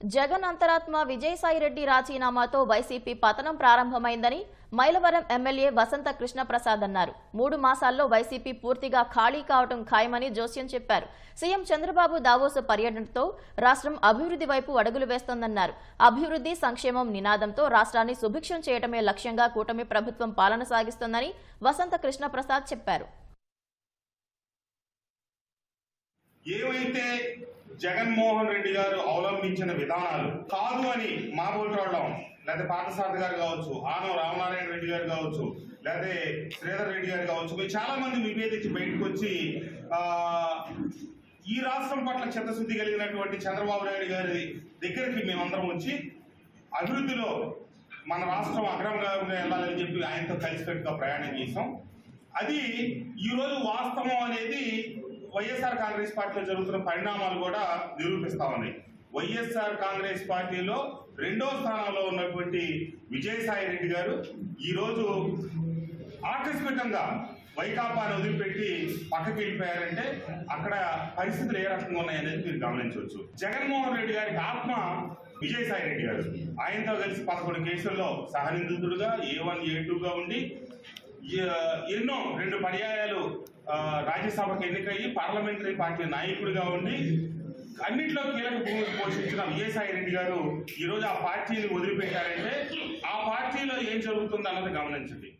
జగన్ అంతరాత్మ విజయసాయిరెడ్డి రాజీనామాతో వైసీపీ పతనం ప్రారంభమైందని మైలవరం ఎమ్మెల్యే వసంత కృష్ణప్రసాద్ అన్నారు. మూడు మాసాల్లో వైసీపీ పూర్తిగా ఖాళీ కావడం ఖాయమని జోస్యం చెప్పారు. సీఎం చంద్రబాబు దావోసు పర్యటనతో రాష్ట్రం అభివృద్ధి వైపు అడుగులు వేస్తోందన్నారు. అభివృద్ధి సంక్షేమం నినాదంతో రాష్ట్రాన్ని సుభిక్షం చేయటమే లక్ష్యంగా కూటమి ప్రభుత్వం పాలన సాగిస్తోందని వసంత కృష్ణప్రసాద్ చెప్పారు. ఏవైతే జగన్మోహన్ రెడ్డి గారు అవలంబించిన విధానాలు కాదు అని మామూలు చూడడం లేదా పార్థసారథి గారు కావచ్చు ఆనవ రామనారాయణ రెడ్డి గారు కావచ్చు లేదా శ్రీధర్ రెడ్డి గారు కావచ్చు మీరు చాలా మంది విభేదించి బయటకు వచ్చి ఈ రాష్ట్రం పట్ల చిత్తశుద్ధి కలిగినటువంటి చంద్రబాబు నాయుడు గారి దగ్గరికి మేమందరం వచ్చి అభివృద్ధిలో మన రాష్ట్రం అగ్రంగా వెళ్ళాలని చెప్పి ఆయనతో కలిసికట్టుగా ప్రయాణం చేసాం అది ఈరోజు వాస్తవం అనేది వైఎస్ఆర్ కాంగ్రెస్ పార్టీలో జరుగుతున్న పరిణామాలు కూడా నిరూపిస్తా ఉన్నాయి. వైఎస్ఆర్ కాంగ్రెస్ పార్టీలో రెండో స్థానంలో ఉన్నటువంటి విజయసాయి రెడ్డి గారు ఈరోజు ఆకస్మికంగా వైకాపాను వదిలిపెట్టి పక్కకి వెళ్ళిపోయారంటే అక్కడ పరిస్థితులు ఏ రకంగా ఉన్నాయనేది మీరు గమనించవచ్చు. జగన్మోహన్ రెడ్డి గారికి ఆత్మ విజయసాయి రెడ్డి గారు. ఆయనతో కలిసి పదకొండు కేసుల్లో సహనిందితుడుగా ఏ వన్ ఏ టూగా ఉండి ఎన్నో రెండు పర్యాయాలు రాజ్యసభకు ఎన్నికయ్యి పార్లమెంటరీ పార్టీ నాయకుడిగా ఉండి అన్నిట్లో కీలక భూమిని పోషించిన విజయసాయి రెడ్డి గారు ఈరోజు ఆ పార్టీని వదిలిపెట్టారంటే ఆ పార్టీలో ఏం జరుగుతుంది అన్నది గమనించండి.